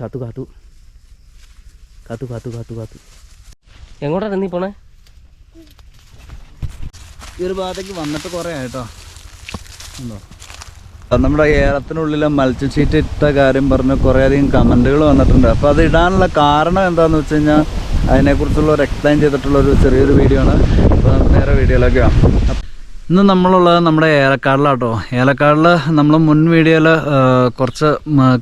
കാത്തു കാത്തു. കാത്തു കാത്തു കാത്തു കാത്തു. എങ്ങോട്ടാണ് നീ പോണേ? ഈ ഒരു ഭാഗത്തേക്ക് വന്നിട്ട് കുറേ ആയിട്ടോ. നമ്മുടെ ഏലത്തിനുള്ളിലെ മത്സ്യച്ചീറ്റ് ഇട്ട കാര്യം പറഞ്ഞ് കുറേയധികം കമന്റുകൾ വന്നിട്ടുണ്ട്. അപ്പോൾ അത് ഇടാനുള്ള കാരണം എന്താണെന്ന് വെച്ച് കഴിഞ്ഞാൽ അതിനെക്കുറിച്ചുള്ള ഒരു എക്സ്പ്ലെയിൻ ചെയ്തിട്ടുള്ള ഒരു ചെറിയൊരു വീഡിയോ ആണ്. അപ്പോൾ നമുക്ക് നേരെ വീഡിയോയിലേക്ക് കാണാം ഇന്ന് നമ്മളുള്ളത് നമ്മുടെ ഏലക്കാടിലാട്ടോ. ഏലക്കാടിൽ നമ്മൾ മുൻ വീഡിയോയിൽ കുറച്ച്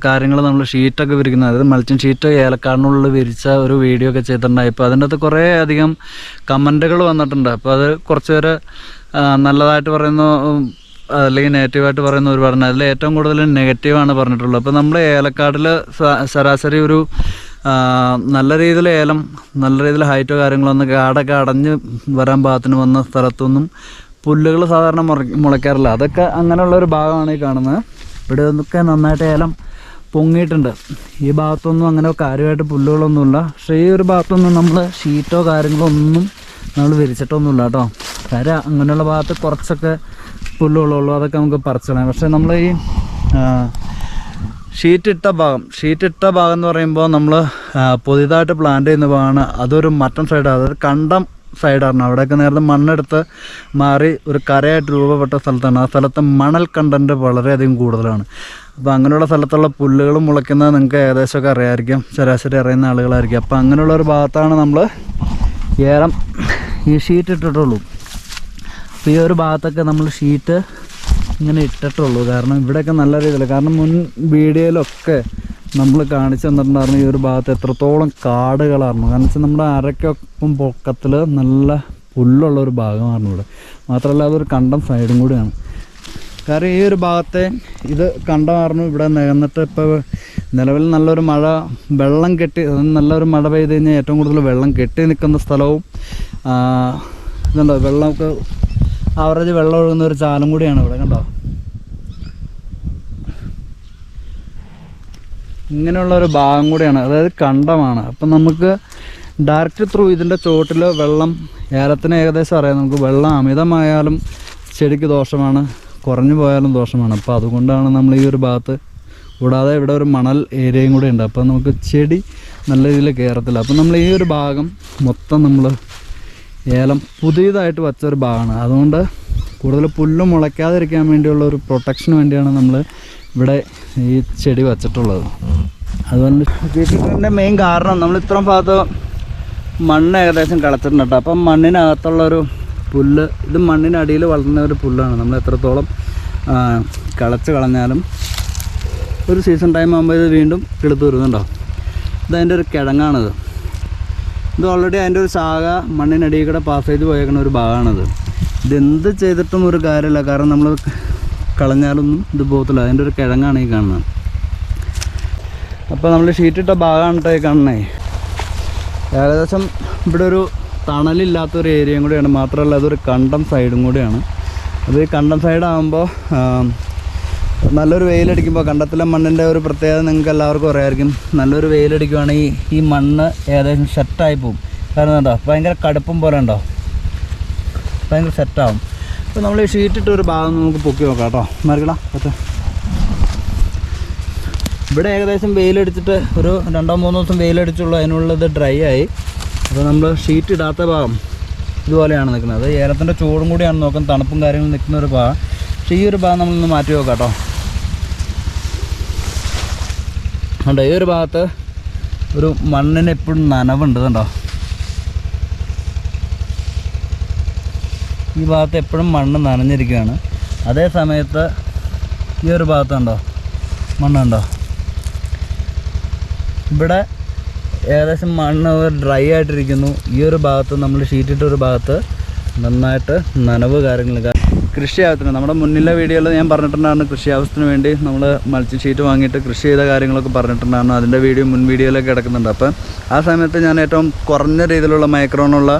കാര്യങ്ങൾ നമ്മൾ ഷീറ്റൊക്കെ വിരിക്കുന്നത് അതായത് മൾച്ചിങ് ഷീറ്റ് ഏലക്കാടിനുള്ളിൽ വിരിച്ച ഒരു വീഡിയോ ഒക്കെ ചെയ്തിട്ടുണ്ടായി. അപ്പോൾ അതിന്റെ അകത്ത് കുറേ അധികം കമന്റുകൾ വന്നിട്ടുണ്ട്. അപ്പോൾ അത് കുറച്ച് പേര് നല്ലതായിട്ട് പറയുന്നു അല്ലെങ്കിൽ നെഗറ്റീവായിട്ട് പറയുന്ന ഒരു പറഞ്ഞു അതിൽ ഏറ്റവും കൂടുതൽ നെഗറ്റീവാണ് പറഞ്ഞിട്ടുള്ളത്. അപ്പോൾ നമ്മൾ ഏലക്കാടിൽ ശരാശരി ഒരു നല്ല രീതിയിൽ ഏലം നല്ല രീതിയിൽ ഹൈറ്റോ കാര്യങ്ങളൊന്നും കാടൊക്കെ അടഞ്ഞ് വരാൻ പാകത്തിന് വന്ന സ്ഥലത്തൊന്നും പുല്ലുകൾ സാധാരണ മുള- മുളയ്ക്കാറില്ല. അതൊക്കെ അങ്ങനെയുള്ള ഒരു ഭാഗമാണ് ഈ കാണുന്നത്. ഇവിടെ ഒക്കെ നന്നായിട്ട് ഏലം പൊങ്ങിയിട്ടുണ്ട്. ഈ ഭാഗത്തൊന്നും അങ്ങനെ കാര്യമായിട്ട് പുല്ലുകളൊന്നുമില്ല. പക്ഷേ ഈ ഒരു ഭാഗത്തൊന്നും നമ്മൾ ഷീറ്റോ കാര്യങ്ങളോ ഒന്നും നമ്മൾ വിരിച്ചിട്ടൊന്നുമില്ല കേട്ടോ. കര അങ്ങനെയുള്ള ഭാഗത്ത് കുറച്ചൊക്കെ പുല്ലുകളുള്ളൂ. അതൊക്കെ നമുക്ക് പറിച്ചിടാം പക്ഷേ നമ്മൾ ഈ ഷീറ്റിട്ട ഭാഗം ഷീറ്റിട്ട ഭാഗം എന്ന് പറയുമ്പോൾ നമ്മൾ പുതിയതായിട്ട് പ്ലാന്റ് ചെയ്യുന്ന ഭാഗമാണ്. അതൊരു മറ്റം സൈഡ് അതായത് കണ്ടം സൈഡാണ് അവിടെയൊക്കെ നേരത്തെ മണ്ണെടുത്ത് മാറി ഒരു കരയായിട്ട് രൂപപ്പെട്ട സ്ഥലത്താണ്. ആ സ്ഥലത്ത് മണൽ കണ്ടന്റ് വളരെയധികം കൂടുതലാണ്. അപ്പോൾ അങ്ങനെയുള്ള സ്ഥലത്തുള്ള പുല്ലുകൾ മുളയ്ക്കുന്നത് നിങ്ങൾക്ക് ഏകദേശമൊക്കെ അറിയാമായിരിക്കും ശരാശരി അറിയുന്ന ആളുകളായിരിക്കും. അപ്പോൾ അങ്ങനെയുള്ള ഒരു ഭാഗത്താണ് നമ്മൾ ഏലം ഈ ഷീറ്റ് ഇട്ടിട്ടുള്ളൂ. അപ്പോൾ ഈ ഒരു ഭാഗത്തൊക്കെ നമ്മൾ ഷീറ്റ് ഇങ്ങനെ ഇട്ടിട്ടുള്ളൂ. കാരണം ഇവിടെയൊക്കെ നല്ല രീതിയിൽ കാരണം മുൻ വീഡിയോയിലൊക്കെ നമ്മൾ കാണിച്ചു തന്നിട്ടുണ്ടായിരുന്നു ഈ ഒരു ഭാഗത്ത് എത്രത്തോളം കാടുകളായിരുന്നു. കാരണം വെച്ചാൽ നമ്മുടെ അരക്കൊപ്പം പൊക്കത്തിൽ നല്ല പുല്ലുള്ള ഒരു ഭാഗമായിരുന്നു ഇവിടെ. മാത്രമല്ല അതൊരു കണ്ടം സൈഡും കൂടിയാണ്. കാരണം ഈ ഒരു ഭാഗത്തെ ഇത് കണ്ടമായിരുന്നു ഇവിടെ നികന്നിട്ട് ഇപ്പോൾ നിലവിൽ നല്ലൊരു മഴ വെള്ളം കെട്ടി നല്ലൊരു മഴ പെയ്ത് കഴിഞ്ഞാൽ ഏറ്റവും കൂടുതൽ വെള്ളം കെട്ടി നിൽക്കുന്ന സ്ഥലവും ഇതുണ്ടോ വെള്ളമൊക്കെ ആവറേജ് വെള്ളം ഒഴുകുന്ന ഒരു ചാലും കൂടിയാണ് ഇവിടെ കണ്ടോ? ഇങ്ങനെയുള്ള ഒരു ഭാഗം കൂടിയാണ്. അതായത് കണ്ടമാണ്. അപ്പം നമുക്ക് ഡയറക്റ്റ് ത്രൂ ഇതിന്റെ ചോട്ടിൽ വെള്ളം ഏലത്തിന് ഏകദേശം അറിയാം. നമുക്ക് വെള്ളം അമിതമായാലും ചെടിക്ക് ദോഷമാണ് കുറഞ്ഞു പോയാലും ദോഷമാണ്. അപ്പോൾ അതുകൊണ്ടാണ് നമ്മൾ ഈ ഒരു ഭാഗത്ത് കൂടാതെ ഇവിടെ ഒരു മണൽ ഏരിയയും കൂടെ ഉണ്ട്. അപ്പോൾ നമുക്ക് ചെടി നല്ല രീതിയിൽ കയറത്തില്ല. അപ്പോൾ നമ്മൾ ഈ ഒരു ഭാഗം മൊത്തം നമ്മൾ ഏലം പുതിയതായിട്ട് വച്ച ഒരു ഭാഗമാണ്. അതുകൊണ്ട് കൂടുതൽ പുല്ല് മുളയ്ക്കാതിരിക്കാൻ വേണ്ടിയുള്ള ഒരു പ്രൊട്ടക്ഷന് വേണ്ടിയാണ് നമ്മൾ ഇവിടെ ഈ ചെടി വച്ചിട്ടുള്ളത്. അതുകൊണ്ട് വീട്ടിന്റെ മെയിൻ കാരണം നമ്മൾ ഇത്രയും ഭാഗത്ത് മണ്ണ് ഏകദേശം കളച്ചിട്ടുണ്ട് കേട്ടോ. അപ്പം മണ്ണിനകത്തുള്ളൊരു പുല്ല് ഇത് മണ്ണിനടിയിൽ വളർന്ന ഒരു പുല്ലാണ്. നമ്മൾ എത്രത്തോളം കളച്ച് കളഞ്ഞാലും ഒരു സീസൺ ടൈം ആകുമ്പോൾ ഇത് വീണ്ടും കിളുത്ത് വരുന്നുണ്ടോ? ഇതതിന്റെ ഒരു കിഴങ്ങാണിത്. ഇത് ഓൾറെഡി അതിന്റെ ഒരു ശാഖ മണ്ണിനടിയിൽ കൂടെ പാസ് ചെയ്ത് പോയേക്കുന്ന ഒരു ഭാഗമാണിത്. ഇതെന്ത് ചെയ്തിട്ടും ഒരു കാര്യമില്ല. കാരണം നമ്മൾ കളഞ്ഞാലൊന്നും ഇത് പോകത്തില്ല. അതിന്റെ ഒരു കിഴങ്ങാണ് ഈ കാണുന്നത്. അപ്പോൾ നമ്മൾ ഷീറ്റിട്ട ഭാഗമാണ് കേട്ടോ കാണുന്നേ. ഏകദേശം ഇവിടെ ഒരു തണലില്ലാത്തൊരു ഏരിയയും കൂടിയാണ്. മാത്രമല്ല അതൊരു കണ്ടം സൈഡും കൂടിയാണ്. അത് കണ്ടം സൈഡാകുമ്പോൾ നല്ലൊരു വെയിലടിക്കുമ്പോൾ കണ്ടത്തിലെ മണ്ണിന്റെ ഒരു പ്രത്യേകത നിങ്ങൾക്ക് എല്ലാവർക്കും അറിയായിരിക്കും. നല്ലൊരു വെയിലടിക്കുവാണെങ്കിൽ ഈ മണ്ണ് ഏകദേശം സെറ്റായി പോകും. കാരണം എന്താ? ഭയങ്കര കടുപ്പം പോലെ ഉണ്ടോ? ഭയങ്കര സെറ്റാവും അപ്പോൾ നമ്മൾ ഈ ഷീറ്റിട്ട് ഒരു ഭാഗം നമുക്ക് പൊക്കി നോക്കാം കേട്ടോ മറികടാ പറ്റ ഇവിടെ ഏകദേശം വെയിലടിച്ചിട്ട് ഒരു രണ്ടോ മൂന്നോ ദിവസം വെയിലടിച്ചുള്ളൂ. അതിനുള്ളത് ഡ്രൈ ആയി. അപ്പോൾ നമ്മൾ ഷീറ്റ് ഇടാത്ത ഭാഗം ഇതുപോലെയാണ് നിൽക്കുന്നത്. ഏലത്തിന്റെ ചൂടും കൂടിയാണ് നോക്കുന്നത് തണുപ്പും കാര്യങ്ങളും നിൽക്കുന്ന ഒരു ഭാഗം. പക്ഷേ ഈ ഒരു ഭാഗം നമ്മളൊന്ന് മാറ്റി നോക്കാം കേട്ടോ കണ്ടോ ഈ ഒരു ഭാഗത്ത് ഒരു മണ്ണിന് എപ്പോഴും നനവുണ്ട് കണ്ടോ. ഈ ഭാഗത്ത് എപ്പോഴും മണ്ണ് നനഞ്ഞിരിക്കുകയാണ്. അതേ സമയത്ത് ഈ ഒരു ഭാഗത്തുണ്ടോ മണ്ണുണ്ടോ ഇവിടെ ഏകദേശം മണ്ണ് ഡ്രൈ ആയിട്ടിരിക്കുന്നു. ഈ ഒരു ഭാഗത്ത് നമ്മൾ ഷീറ്റിട്ട ഒരു ഭാഗത്ത് നന്നായിട്ട് നനവ് കാര്യങ്ങൾ കൃഷി ആവശ്യത്തിന് നമ്മുടെ മുന്നിലെ വീഡിയോയിൽ ഞാൻ പറഞ്ഞിട്ടുണ്ടായിരുന്നു കൃഷി ആവശ്യത്തിന് വേണ്ടി നമ്മൾ മൾച്ചി ഷീറ്റ് വാങ്ങിയിട്ട് കൃഷി ചെയ്ത കാര്യങ്ങളൊക്കെ പറഞ്ഞിട്ടുണ്ടായിരുന്നു. അതിന്റെ വീഡിയോ മുൻ വീഡിയോയിലൊക്കെ കിടക്കുന്നുണ്ട്. അപ്പം ആ സമയത്ത് ഞാൻ ഏറ്റവും കുറഞ്ഞ രീതിയിലുള്ള മൈക്രോണുള്ള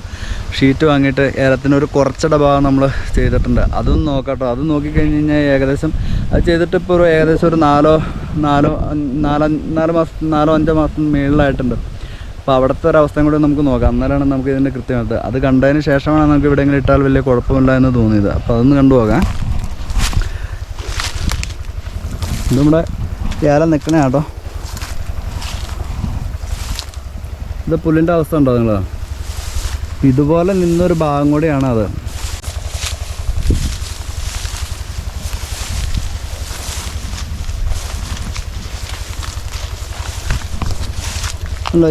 ഷീറ്റ് വാങ്ങിയിട്ട് ഏലത്തിനൊരു കുറച്ചിട ഭാഗം നമ്മൾ ചെയ്തിട്ടുണ്ട്. അതും നോക്കാട്ടോ. അത് നോക്കിക്കഴിഞ്ഞ് കഴിഞ്ഞാൽ ഏകദേശം അത് ചെയ്തിട്ട് ഇപ്പോൾ ഒരു ഏകദേശം ഒരു നാലോ നാലോ നാലോ നാല് മാസം നാലോ അഞ്ചോ മാസം മേളിലായിട്ടുണ്ട്. അപ്പോൾ അവിടുത്തെ ഒരു അവസ്ഥയും കൂടി നമുക്ക് നോക്കാം. അന്നേരമാണ് നമുക്ക് ഇതിന്റെ കൃത്യമായിട്ട്. അത് കണ്ടതിന് ശേഷമാണ് നമുക്ക് എവിടെയെങ്കിലും ഇട്ടാൽ വലിയ കുഴപ്പമില്ല എന്ന് തോന്നിയത്. അപ്പോൾ അതൊന്ന് കണ്ടുപോകാം ഇത് നമ്മുടെ ഏലം നിൽക്കണേ കേട്ടോ. ഇത് പുല്ലിന്റെ അവസ്ഥ ഉണ്ടോ നിങ്ങൾ ഇതുപോലെ നിന്നൊരു ഭാഗം കൂടിയാണ് അത്.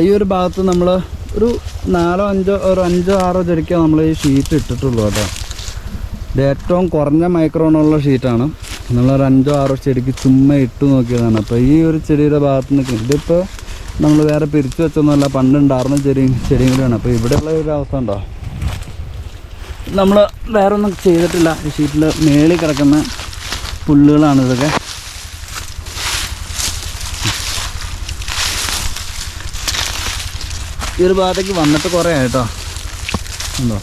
ഈ ഒരു ഭാഗത്ത് നമ്മൾ ഒരു നാലോ അഞ്ചോ ഒരു അഞ്ചോ ആറോ ചെടിക്കോ നമ്മൾ ഈ ഷീറ്റ് ഇട്ടിട്ടുള്ളൂ കേട്ടോ. ഇത് ഏറ്റവും കുറഞ്ഞ മൈക്രോണുള്ള ഷീറ്റാണ് നമ്മളൊരു അഞ്ചോ ആറോ ചെടിക്ക് ചുമ്മാ ഇട്ട് നോക്കിയതാണ്. അപ്പോൾ ഈ ഒരു ചെടിയുടെ ഭാഗത്ത് നിൽക്കുന്നത് ഇതിപ്പോൾ നമ്മൾ വേറെ പിരിച്ചു വെച്ചൊന്നുമല്ല പണ്ടുണ്ടായിരുന്ന ചെടി ചെടിയും കൂടിയാണ് അപ്പോൾ ഇവിടെയുള്ള ഒരു അവസ്ഥ ഉണ്ടോ? നമ്മൾ വേറെ ഒന്നും ചെയ്തിട്ടില്ല. ഈ ഷീറ്റിൽ മേളിൽ കിടക്കുന്ന പുല്ലുകളാണ് ഇതൊക്കെ. ഈ ഒരു ഭാഗത്തേക്ക് വന്നിട്ട് കുറേ ആയിട്ടോ ഉണ്ടോ?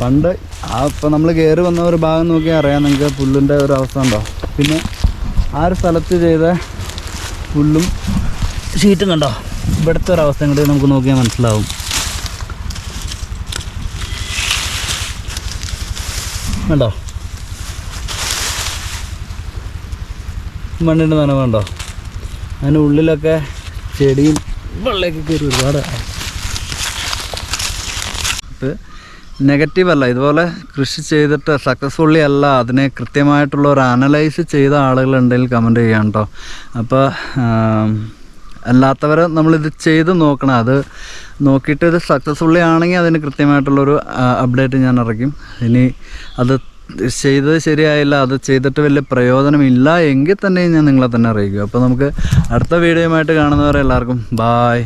പണ്ട് ആ ഇപ്പം നമ്മൾ കയറി വന്ന ഒരു ഭാഗം നോക്കിയാൽ അറിയാം നിങ്ങൾക്ക് പുല്ലിന്റെ ഒരു അവസ്ഥ ഉണ്ടോ. പിന്നെ ആ ഒരു സ്ഥലത്ത് ചെയ്ത പുല്ലും ഷീറ്റും കണ്ടോ? ഇവിടുത്തെ ഒരു അവസ്ഥ കൂടി നമുക്ക് നോക്കിയാൽ മനസ്സിലാവും. കണ്ടോ? മണ്ണിന്റെ നനവുണ്ടോ അതിന്റെ ഉള്ളിലൊക്കെ ചെടിയും വെള്ളമൊക്കെ കയറി ഒരുപാട് നെഗറ്റീവ് അല്ല ഇതുപോലെ കൃഷി ചെയ്തിട്ട് സക്സസ്ഫുള്ളി അല്ല അതിനെ കൃത്യമായിട്ടുള്ള ഒരു അനലൈസ് ചെയ്ത ആളുകളുണ്ടെങ്കിൽ കമന്റ് ചെയ്യാം കേട്ടോ അപ്പോൾ അല്ലാത്തവരെ നമ്മളിത് ചെയ്ത് നോക്കണം. അത് നോക്കിയിട്ട് ഇത് സക്സസ്ഫുള്ളി ആണെങ്കിൽ അതിന് കൃത്യമായിട്ടുള്ളൊരു അപ്ഡേറ്റ് ഞാൻ ഇറക്കും. ഇനി അത് ചെയ്തത് ശരിയായില്ല അത് ചെയ്തിട്ട് വലിയ പ്രയോജനമില്ല എങ്കിൽ തന്നെ ഞാൻ നിങ്ങളെ തന്നെ അറിയിക്കും അപ്പോൾ നമുക്ക് അടുത്ത വീഡിയോയുമായിട്ട് കാണുന്നവരെ എല്ലാവർക്കും ബായ്